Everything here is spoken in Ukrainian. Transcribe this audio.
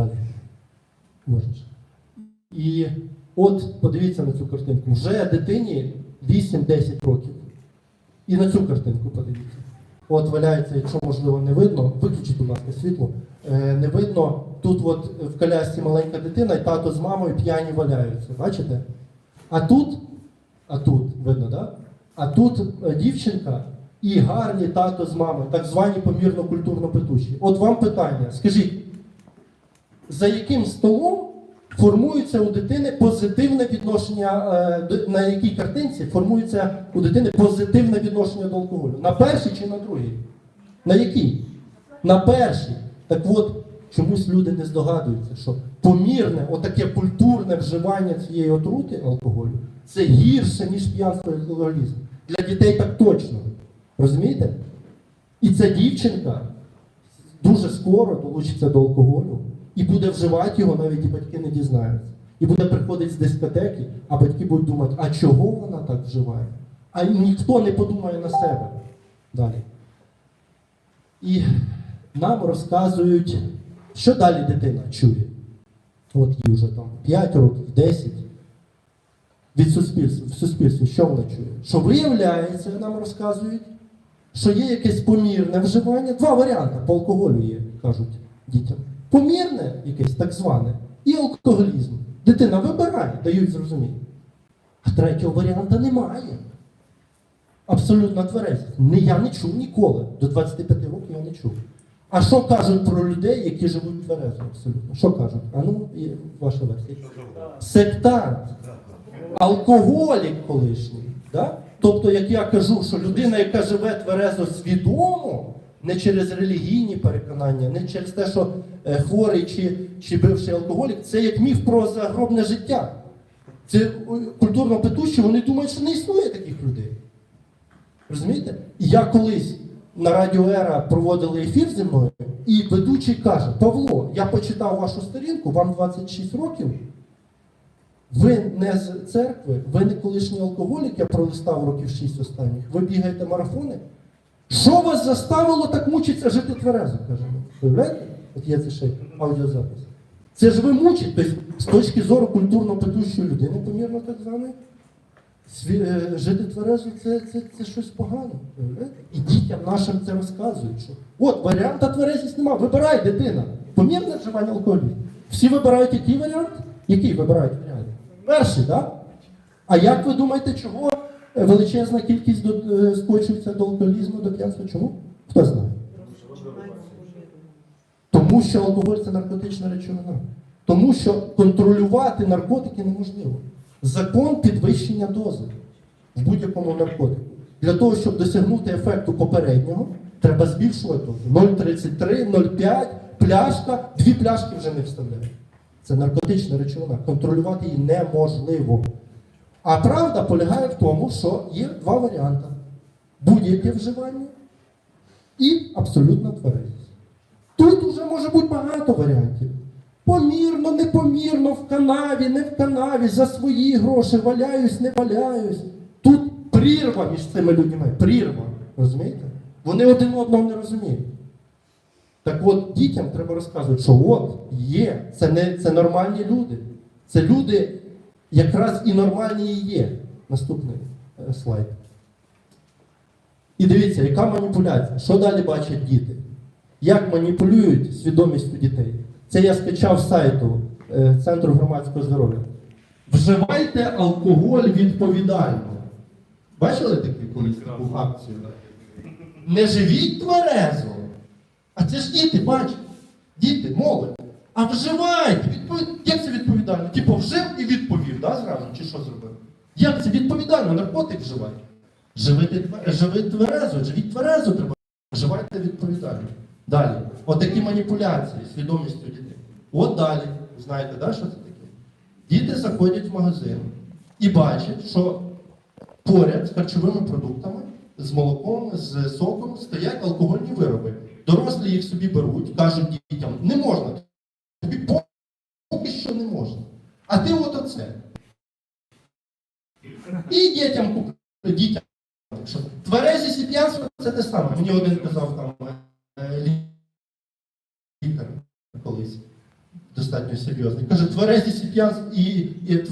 Далі. Можеш. І от подивіться на цю картинку. Вже дитині 8-10 років. І на цю картинку подивіться. От валяється, якщо можливо не видно, виключіть, будь ласка, світло. Е, не видно, тут от в колясці маленька дитина, і тато з мамою п'яні валяються. Бачите? А тут, а тут, видно? Да? А тут е, дівчинка і гарні тато з мамою, так звані помірно культурно питущі. От вам питання. Скажіть, за яким столом формується у дитини позитивне відношення, е, на якій картинці формується у дитини позитивне відношення до алкоголю? На першій чи на другій? На якій? На першій. Так от, чомусь люди не здогадуються, що помірне, отаке культурне вживання цієї отрути алкоголю це гірше, ніж п'янство і алкоголізм. Для дітей так точно. Розумієте? І ця дівчинка дуже скоро долучиться до алкоголю і буде вживати його, навіть і батьки не дізнаються. І буде приходити з дискотеки, а батьки будуть думати, а чого вона так вживає? А ніхто не подумає на себе. Далі. І нам розказують, що далі дитина чує. От їй вже там 5 років, 10. Від суспільства, в суспільстві, що вона чує? Що виявляється, нам розказують, що є якесь помірне вживання. Два варіанти по алкоголю є, кажуть дітям. Помірне, якесь так зване, і алкоголізм. Дитина вибирає, дають зрозуміти. А третього варіанта немає. Абсолютно тверезість. Я не чув ніколи. До 25 років я не чув. А що кажуть про людей, які живуть тверезо? Абсолютно. Що кажуть? А ну, і ваша версія. Сектант. Алкоголік колишній. Да? Тобто, як я кажу, що людина, яка живе тверезо свідомо, не через релігійні переконання, не через те, що е, хворий чи, чи бивший алкоголік, це як міф про загробне життя. Це е, культурно питущі, вони думають, що не існує таких людей. Розумієте? І я колись на Радіо Ера проводили ефір зі мною, і ведучий каже: Павло, я почитав вашу сторінку, вам 26 років. Ви не з церкви, ви не колишній алкоголік, я пролистав років 6 останніх. Ви бігаєте марафони. Що вас заставило так мучитися жити тверезо? каже. Уявляєте? От є це ще аудіозапис. Це ж ви мучите, тобто, з точки зору культурно питущої людини, помірно так званої, е, жити тверезо це, це, це щось погане. уявляєте? І дітям нашим це розказують. Що от варіанта тверезість нема. Вибирай дитина. Помірне вживання алкоголю. Всі вибирають який варіант? Який вибирають варіант? Перший, так? Да? А як ви думаєте, чого величезна кількість е, скочується до алкоголізму, до п'янства? Чому? Хто знає? Тому що алкоголь це наркотична речовина. Тому що контролювати наркотики неможливо. Закон підвищення дози в будь-якому наркотику. Для того, щоб досягнути ефекту попереднього, треба збільшувати дозу. 0,33, 0,5, пляшка, дві пляшки вже не вставляють. Це наркотична речовина. Контролювати її неможливо. А правда полягає в тому, що є два варіанти: будь-яке вживання і абсолютна тверезість. Тут уже може бути багато варіантів. Помірно, непомірно, в канаві, не в канаві, за свої гроші валяюсь, не валяюсь. Тут прірва між цими людьми. Прірва. Розумієте? Вони один одного не розуміють. Так от дітям треба розказувати, що от є, це не це нормальні люди. Це люди якраз і нормальні і є. Наступний е, слайд. І дивіться, яка маніпуляція. Що далі бачать діти? Як маніпулюють свідомістю дітей? Це я скачав з сайту е, Центру громадського здоров'я. Вживайте алкоголь відповідально. Бачили таку колись таку акцію? Не живіть тверезо. А це ж діти, бачите? Діти, молодь. А вживайте. Відповід... Як це відповідально? Типу вжив і відповів, да, зразу? Чи що зробив? Як відповідально? Наркотик вживати? Живите, живи тверезо, живіть тверезо треба. Вживайте відповідально. Далі. Отакі маніпуляції свідомістю дітей. От далі. Знаєте, да, що це таке? Діти заходять в магазин і бачать, що поряд з харчовими продуктами, з молоком, з соком стоять алкогольні вироби. Дорослі їх собі беруть, кажуть дітям, не можна. Тобі поки що не можна. А ти от оце. І дітям купити, дітям. Тверезість і п'янство це те саме. Мені один казав там е, лікар колись. достатньо серйозний. Каже, тверезість і п'янство і, і тверезість